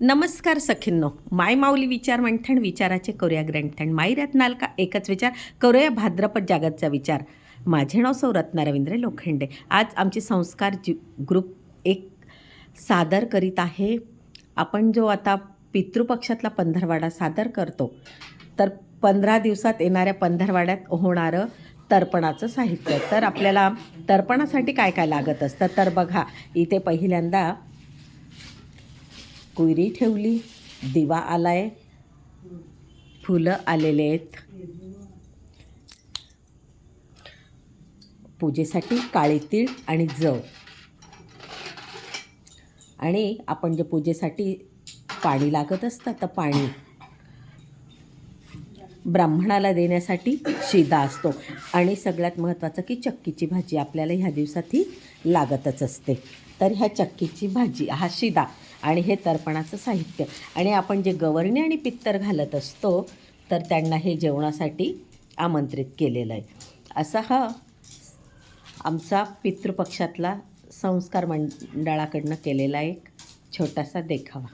नमस्कार सखींनो. माय माऊली विचार मंथन विचाराचे करूया ग्रंथन. माई रत्नाल का एकच विचार करूया भाद्रपद जागतचा विचार. माझे नाव सौ रत्ना रवींद्र लोखंडे. आज आमचे संस्कार जी ग्रुप एक सादर करीत आहे. आपण जो आता पितृपक्षातला पंधरवाडा सादर करतो तर पंधरा दिवसात येणाऱ्या पंधरवाड्यात होणारं तर्पणाचं साहित्य. तर आपल्याला तर्पणासाठी काय काय लागत असतं? तर बघा इथे पहिल्यांदा कुयरी ठेवली दिवा आला आहे फुलं आलेले आहेत. पूजेसाठी काळे तीळ आणि जव. आणि आपण जे पूजेसाठी पाणी लागत असतं तर पाणी ब्राह्मणाला देण्यासाठी शिदा असतो. आणि सगळ्यात महत्त्वाचं की चक्कीची भाजी आपल्याला ह्या दिवसात ही लागतच असते. तर ह्या चक्कीची भाजी हा शिदा. आणि हे तर्पणाचं साहित्य. आणि आपण जे गवरणी आणि पित्तर घालत असतो तर त्यांना हे जेवणासाठी आमंत्रित केलेलं आहे. असा हा आमचा पितृपक्षातला संस्कार मंडळाकडनं केलेला एक छोटासा देखावा.